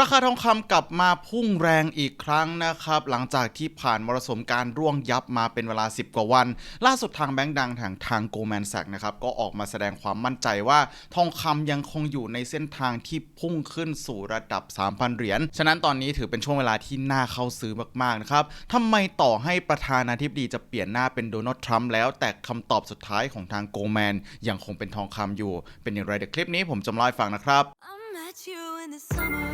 ราคาทองคำกลับมาพุ่งแรงอีกครั้งนะครับ หลังจากที่ผ่านมรสุมการร่วงยับมาเป็นเวลา 10 กว่าวัน ล่าสุดทางแบงก์ดังทางทางโกลแมนแซกนะครับก็ออกมาแสดงความมั่นใจว่า ทองคำยังคงอยู่ในเส้นทางที่พุ่งขึ้นสู่ระดับ 3,000 เหรียญ ฉะนั้นตอนนี้ถือเป็นช่วงเวลาที่น่าเข้าซื้อมากๆนะครับทำไมต่อให้ประธานาธิบดีจะเปลี่ยนหน้าเป็นโดนัลด์ทรัมป์แล้วแต่คำตอบสุดท้ายของทางโกลแมนยังคงเป็นทองคำอยู่ เป็นอย่างไรเดี๋ยวคลิปนี้ผมจะมาเล่าให้ฟังนะครับ I met you in the summer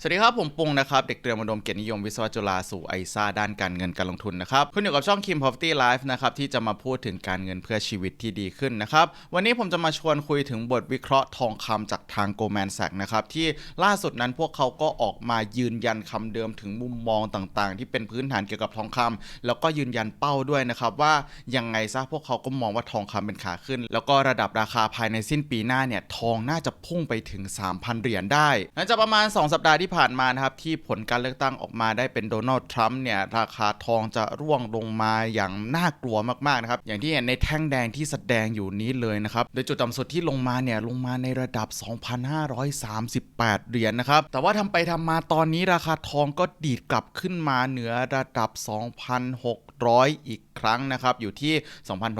สวัสดีครับ ผมปุงนะครับ เด็กเตรียมอุดมเกียรตินิยมวิศวะจุฬาสู่ไอซ่าด้านการเงินการลงทุนนะครับคุณอยู่กับช่อง Kim Property Life นะครับ ที่จะมาพูดถึงการเงินเพื่อชีวิตที่ดีขึ้นนะครับ วันนี้ผมจะมาชวนคุยถึงบทวิเคราะห์ทองคำจากทาง Goldman Sachs นะครับ ที่ล่าสุดนั้นพวกเขาก็ออกมายืนยันคำเดิมถึงมุมมองต่างๆ ที่เป็นพื้นฐานเกี่ยวกับทองคำแล้วก็ยืนยันเป้าด้วยนะครับว่ายังไงซะพวกเขาก็มองว่าทองคำเป็นขาขึ้น แล้วก็ระดับราคาภายในสิ้นปีหน้าเนี่ยทองน่าจะพุ่งไปถึง 3,000 เหรียญได้หลังจากประมาณ 2 สัปดาห์ที่ที่ผ่านมานะครับที่ผลการเลือกตั้งออกมาได้เป็นโดนัลด์ทรัมป์เนี่ยราคาทองจะร่วงลงมาอย่างน่ากลัวมากๆนะครับอย่างที่เห็นในแท่งแดงที่แสดงอยู่นี้เลยนะครับโดยจุดต่ำสุดที่ลงมาเนี่ยลงมาในระดับ 2,538 เหรียญนะครับแต่ว่าทำไปทำมาตอนนี้ราคาทองก็ดีดกลับขึ้นมาเหนือระดับ 2,600 อีก ครั้งนะครับอยู่ที่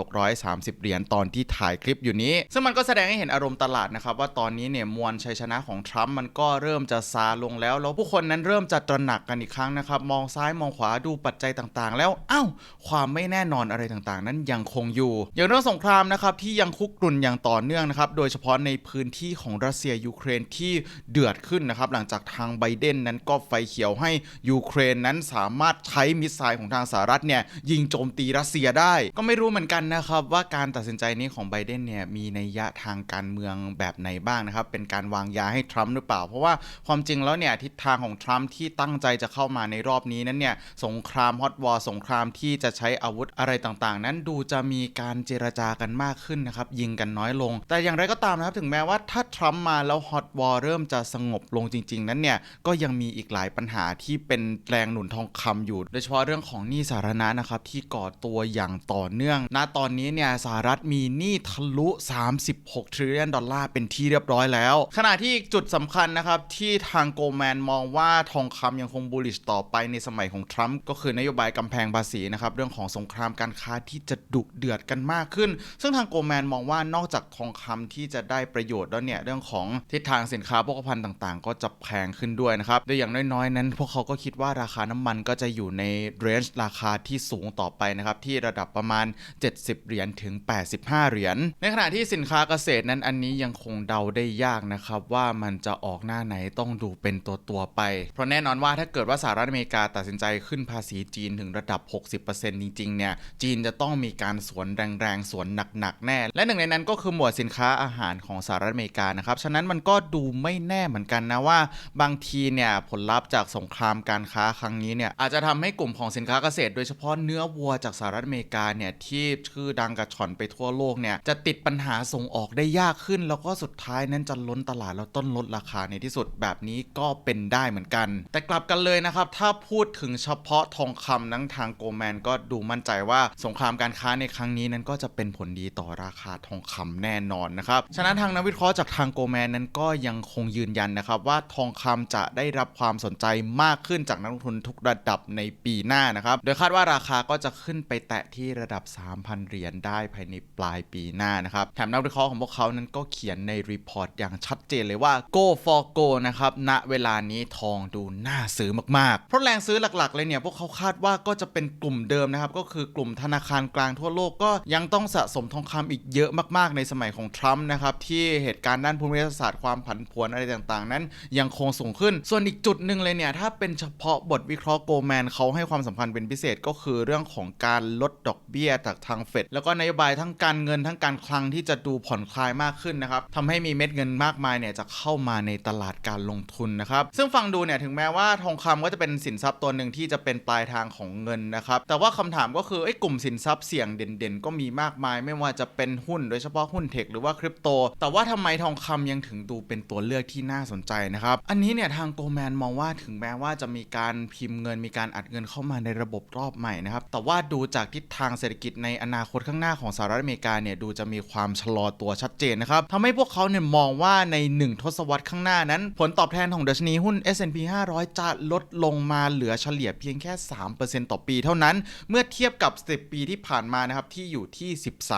2,630 เหรียญตอนที่ถ่ายคลิปอยู่นี้ ซึ่งมันก็แสดงให้เห็นอารมณ์ตลาดนะครับว่าตอนนี้เนี่ยมวลชัยชนะของทรัมป์มันก็เริ่มจะซาลงแล้ว แล้วผู้คนนั้นเริ่มจะตระหนักกันอีกครั้งนะครับมองซ้ายมองขวาดูปัจจัยต่างๆ แล้วอ้าวความไม่แน่นอนอะไรต่างๆ นั้นยังคงอยู่ อย่างเรื่องสงครามนะครับที่ยังคุกรุ่นอย่างต่อเนื่องนะครับโดยเฉพาะในพื้นที่ของรัสเซียยูเครนที่เดือดขึ้นนะครับหลังจากทางไบเดนนั้นก็ไฟเขียวให้ยูเครนนั้นสามารถใช้มิสไซล์ของทางสหรัฐเนี่ยยิงโจมตีรัสเซียได้ ก็ไม่รู้เหมือนกันนะครับว่าการตัดสินใจนี้ของไบเดนเนี่ยมีนัยยะทางการเมืองแบบไหนบ้างนะครับ เป็นการวางยาให้ทรัมป์หรือเปล่า เพราะว่าความจริงแล้วเนี่ยทิศทางของทรัมป์ที่ตั้งใจจะเข้ามาในรอบนี้นั้นเนี่ยสงครามฮอตวอร์สงครามที่จะใช้อาวุธอะไรต่างๆ นั้นดูจะมีการเจรจากันมากขึ้นนะครับยิงกันน้อยลง แต่อย่างไรก็ตามนะครับถึงแม้ว่าถ้าทรัมป์มาแล้วฮอตวอร์เริ่มจะสงบลงจริง ๆ นั้นเนี่ยก็ยังมีอีกหลายปัญหาที่เป็นแรงหนุนทองคำอยู่ โดยเฉพาะเรื่องของหนี้สาธารณะนะครับที่ก่อตัวอย่างต่อเนื่อง ณ ตอนนี้เนี่ยสหรัฐมีหนี้ทะลุ 36 trillion ดอลลาร์เป็นที่เรียบร้อยแล้ว ขณะที่อีกจุดสำคัญนะครับ ที่ทางโกลแมนมองว่าทองคำยังคงบูลลิชต่อไปในสมัยของทรัมป์ก็คือนโยบายกำแพงภาษีนะครับ เรื่องของสงครามการค้าที่จะดุเดือดกันมากขึ้น ซึ่งทางโกลแมนมองว่านอกจากทองคำที่จะได้ประโยชน์แล้วเนี่ยเรื่องของทิศทางสินค้าโภคภัณฑ์ต่างๆ ก็จะแพงขึ้นด้วยนะครับโดยอย่างน้อยๆ นั้น พวกเขาก็คิดว่าราคาน้ำมันก็จะอยู่ในเรนจ์ราคาที่สูงต่อไปนะครับที่ระดับประมาณ 70 เหรียญถึง 85 เหรียญ ในขณะที่สินค้าเกษตรนั้นอันนี้ยังคงเดาได้ยากนะครับว่ามันจะออกหน้าไหนต้องดูเป็นตัวตัวไป เพราะแน่นอนว่าถ้าเกิดว่าสหรัฐอเมริกาตัดสินใจขึ้นภาษีจีนถึงระดับ 60%จริงๆเนี่ยจีนจะต้องมีการสวนแรงๆ สวนหนักๆ แน่ และหนึ่งในนั้นก็คือหมวดสินค้าอาหารของสหรัฐอเมริกานะครับ ฉะนั้นมันก็ดูไม่แน่เหมือนกันนะว่า บางทีเนี่ยผลลัพธ์จากสงครามการค้าครั้งนี้เนี่ยอาจจะทำให้กลุ่มของสินค้าเกษตร โดยเฉพาะเนื้อวัวจากากสหรัฐอเมริกาเนี่ยที่ชื่อดังกระชอนไปทั่วโลกเนี่ยจะติดปัญหาส่งออกได้ยากขึ้น แล้วก็สุดท้ายนั้นจะล้นตลาดแล้วต้นลดราคาในที่สุดแบบนี้ก็เป็นได้เหมือนกัน แต่กลับกันเลยนะครับ ถ้าพูดถึงเฉพาะทองคำนั้นทางโกลแมนก็ดูมั่นใจว่าสงครามการค้าในครั้งนี้นั้นก็จะเป็นผลดีต่อราคาทองคำแน่นอนนะครับฉะนั้นทางนักวิเคราะห์จากทางโกลแมนนั้นก็ยังคงยืนยันนะครับว่าทองคำจะได้รับความสนใจมากขึ้นจากนักลงทุนทุกระดับในปีหน้านะครับโดยคาดว่าราคาก็จะขึ้นไปแตะที่ระดับ 3,000 เหรียญได้ภายในปลายปีหน้านะครับ แถมนักวิเคราะห์ของพวกเขานั้นก็เขียนในรีพอร์ตอย่างชัดเจนเลยว่า go for go นะครับณเวลานี้ทองดูน่าซื้อมาก ๆ เพราะแรงซื้อหลักๆ เลยเนี่ย พวกเขาคาดว่าก็จะเป็นกลุ่มเดิมนะครับ ก็คือกลุ่มธนาคารกลางทั่วโลกก็ยังต้องสะสมทองคำอีกเยอะมากๆ ในสมัยของทรัมป์นะครับ ที่เหตุการณ์ด้านภูมิรัฐศาสตร์ความผันผวนอะไรต่างๆ นั้นยังคงสูงขึ้น ส่วนอีกจุดหนึ่งเลยเนี่ยถ้าเป็นเฉพาะบทวิเคราะห์โกลแมนเขาให้ความสำคัญเป็นพิเศษก็คือเรื่องของการการลดดอกเบี้ยจากทางเฟดแล้วก็นโยบายทั้งการเงินทั้งการคลังที่จะดูผ่อนคลายมากขึ้นนะครับทำให้มีเม็ดเงินมากมายเนี่ยจะเข้ามาในตลาดการลงทุนนะครับ ซึ่งฟังดูเนี่ยถึงแม้ว่าทองคำก็จะเป็นสินทรัพย์ตัวหนึ่งที่จะเป็นปลายทางของเงินนะครับ แต่ว่าคำถามก็คือไอ้กลุ่มสินทรัพย์เสี่ยงเด่นๆ ก็มีมากมาย ไม่ว่าจะเป็นหุ้นโดยเฉพาะหุ้นเทคหรือว่าคริปโต แต่ว่าทำไมทองคำยังถึงดูเป็นตัวเลือกที่น่าสนใจนะครับ อันนี้เนี่ยทางโกลแมนมองว่าถึงแม้ว่าจะมีการพิมพ์เงินมีการอัดเงินเข้ามาในระบบรอบใหม่นะครับ แต่ว่าดูจากทิศทางเศรษฐกิจในอนาคตข้างหน้าของสหรัฐอเมริกาเนี่ยดูจะมีความชะลอตัวชัดเจนนะครับทำให้พวกเขาเนี่ยมองว่าใน 1 ทศวรรษข้างหน้านั้น ผลตอบแทนของดัชนีหุ้น S&P 500 จะลดลงมาเหลือเฉลี่ยเพียงแค่ 3%ต่อปีเท่านั้น เมื่อเทียบกับ10ปีที่ผ่านมานะครับที่อยู่ที่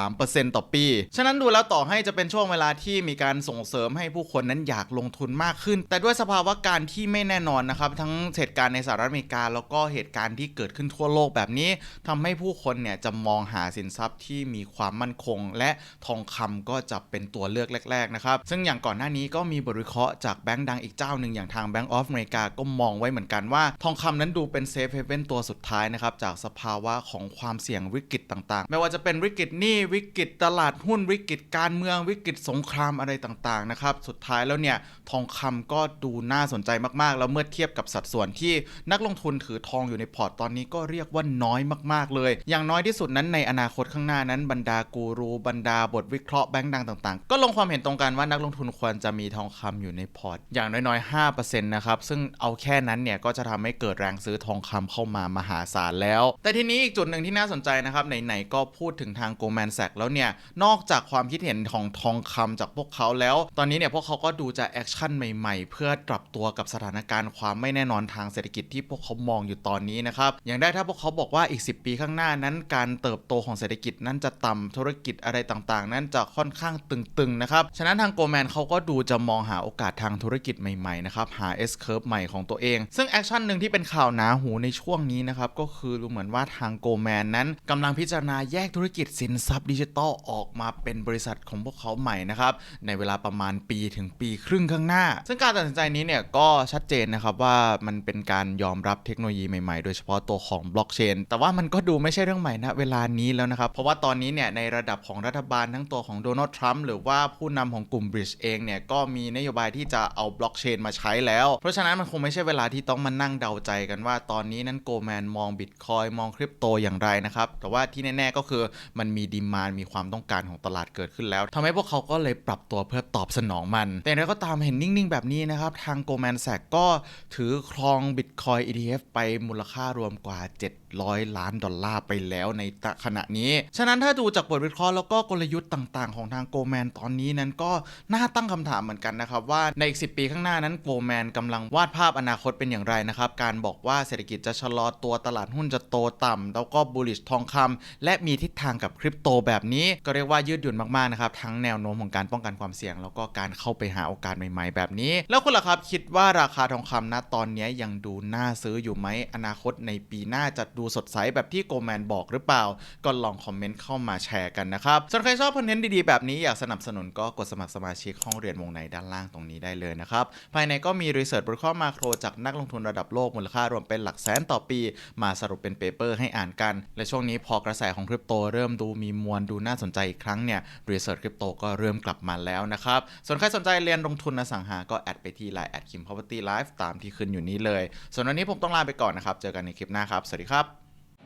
13%ต่อปี ฉะนั้นดูแล้วต่อให้จะเป็นช่วงเวลาที่มีการส่งเสริมให้ผู้คนนั้นอยากลงทุนมากขึ้น แต่ด้วยสภาวะการที่ไม่แน่นอนนะครับทั้งเหตุการณ์ในสหรัฐอเมริกาแล้วก็เหตุการณ์ที่เกิดขึ้นทั่วโลกแบบนี้ทำให้ให้ผู้คนเนี่ยจะมองหาสินทรัพย์ที่มีความมั่นคง และทองคำก็จะเป็นตัวเลือกแรก ๆ นะครับ ซึ่งอย่างก่อนหน้านี้ก็มีบทวิเคราะห์จากแบงก์ดังอีกเจ้าหนึ่งอย่างทาง Bank of America ก็มองไว้เหมือนกันว่า ทองคำนั้นดูเป็นเซฟเฮเว่นตัวสุดท้ายนะครับ จากสภาวะของความเสี่ยงวิกฤตต่างๆ ไม่ว่าจะเป็นวิกฤตหนี้วิกฤตตลาดหุ้นวิกฤตการเมืองวิกฤตสงครามอะไรต่างๆนะครับสุดท้ายแล้วเนี่ยทองคำก็ดูน่าสนใจมากๆ แล้วเมื่อเทียบกับสัดส่วนที่นักลงทุนถือทองอยู่ในพอร์ตตอนนี้ก็เรียกว่าน้อยมากๆเลยอย่างน้อยที่สุดนั้นในอนาคตข้างหน้านั้นบรรดากูรูบรรดาบทวิเคราะห์แบงก์ดังต่างๆ ก็ลงความเห็นตรงกันว่านักลงทุนควรจะมีทองคำอยู่ในพอร์ต อย่างน้อยๆ5%นะครับซึ่งเอาแค่นั้นเนี่ยก็จะทำให้เกิดแรงซื้อทองคำเข้ามามหาศาลแล้ว แต่ทีนี้อีกจุดหนึ่งที่น่าสนใจนะครับไหนๆก็พูดถึงทางโกลแมนแซกแล้วเนี่ยนอกจากความคิดเห็นของทองคำจากพวกเขาแล้ว ตอนนี้เนี่ยพวกเขาก็ดูจะแอคชั่นใหม่ๆ เพื่อปรับตัวกับสถานการณ์ความไม่แน่นอนทางเศรษฐกิจที่พวกเขามองอยู่ตอนนี้นะครับอย่างได้ถ้าพวกเขาบอกว่าอีก 10 ปีข้างหน้านั้นการเติบโตของเศรษฐกิจนั้นจะต่ำธุรกิจอะไรต่างๆ นั้นจะค่อนข้างตึงๆนะครับ ฉะนั้นทางโกลแมนเขาก็ดูจะมองหาโอกาสทางธุรกิจใหม่ๆนะครับหา S curve ใหม่ของตัวเอง ซึ่งแอคชั่นหนึ่งที่เป็นข่าวหนาหูในช่วงนี้นะครับก็คือดูเหมือนว่าทางโกลแมนนั้นกำลังพิจารณาแยกธุรกิจสินทรัพย์ดิจิทัลออกมาเป็นบริษัทของพวกเขาใหม่นะครับในเวลาประมาณปีถึงปีครึ่งข้างหน้า ซึ่งการตัดสินใจนี้เนี่ยก็ชัดเจนนะครับว่ามันเป็นการยอมรับเทคโนโลยีใหม่ๆ โดยเฉพาะตัวของบล็อกเชนแต่ว่ามันก็ดูไม่ใช่เรื่องใหม่นะเวลานี้แล้วนะครับ เพราะว่าตอนนี้เนี่ยในระดับของรัฐบาลทั้งตัวของโดนัลด์ทรัมป์หรือว่าผู้นำของกลุ่มบริดจ์เองเนี่ยก็มีนโยบายที่จะเอาบล็อกเชนมาใช้แล้ว เพราะฉะนั้นมันคงไม่ใช่เวลาที่ต้องมานั่งเดาใจกันว่าตอนนี้นั้นโกลแมนมองบิตคอยมองคริปโตอย่างไรนะครับ แต่ว่าที่แน่ๆก็คือมันมีดีมานมีความต้องการของตลาดเกิดขึ้นแล้วทำให้พวกเขาก็เลยปรับตัวเพื่อตอบสนองมัน แต่อย่างไรก็ตามเห็นนิ่งๆ แบบนี้นะครับทางโกลแมนแซกก็ถือครองบิตคอย ETF ไปมูลค่ารวมกว่า 700 ล้านดอลลาร์ไปแล้วในขณะนี้ ฉะนั้นถ้าดูจากบทวิเคราะห์แล้วก็กลยุทธ์ต่างๆ ของทางโกลแมนตอนนี้นั้นก็น่าตั้งคำถามเหมือนกันนะครับ ว่าในอีก 10 ปีข้างหน้านั้นโกลแมนกำลังวาดภาพอนาคตเป็นอย่างไรนะครับ การบอกว่าเศรษฐกิจจะชะลอตัวตลาดหุ้นจะโตต่ำแล้วก็บูลลิชทองคำและมีทิศทางกับคริปโตแบบนี้ ก็เรียกว่ายืดหยุ่นมากๆนะครับทั้งแนวโน้มของการป้องกันความเสี่ยง แล้วก็การเข้าไปหาโอกาสใหม่ ๆ แบบนี้ แล้วคุณล่ะครับคิดว่าราคาทองคำณตอนนี้ยังดูน่าซื้ออยู่ไหมอนาคตในปีหน้าจะดูสดใสแบบที่โกแมนบอกหรือเปล่า ก็ลองคอมเมนต์เข้ามาแชร์กันนะครับส่วนใครชอบคอนเทนต์ดีๆ แบบนี้อยากสนับสนุนก็กดสมัครสมาชิกห้องเรียนวงในด้านล่างตรงนี้ได้เลยนะครับ ภายในก็มีรีเสิร์ชบริข้อมาโครจากนักลงทุนระดับโลกมูลค่ารวมเป็นหลักแสนต่อปี มาสรุปเป็นเปเปอร์ให้อ่านกัน และช่วงนี้พอกระแสของคริปโตเริ่มดูมีมวลดูน่าสนใจอีกครั้งเนี่ยรีเสิร์ชคริปโตก็เริ่มกลับมาแล้วนะครับส่วนใครสนใจเรียนลงทุนอสังหาก็แอดไปที่ Line แอดคิม property life ตามที่ขึ้นอยู่นี้เลย ส่วนวันนี้ผมต้องลาไปก่อนนะครับ เจอกันในคลิปหน้าครับ สวัสดีครับ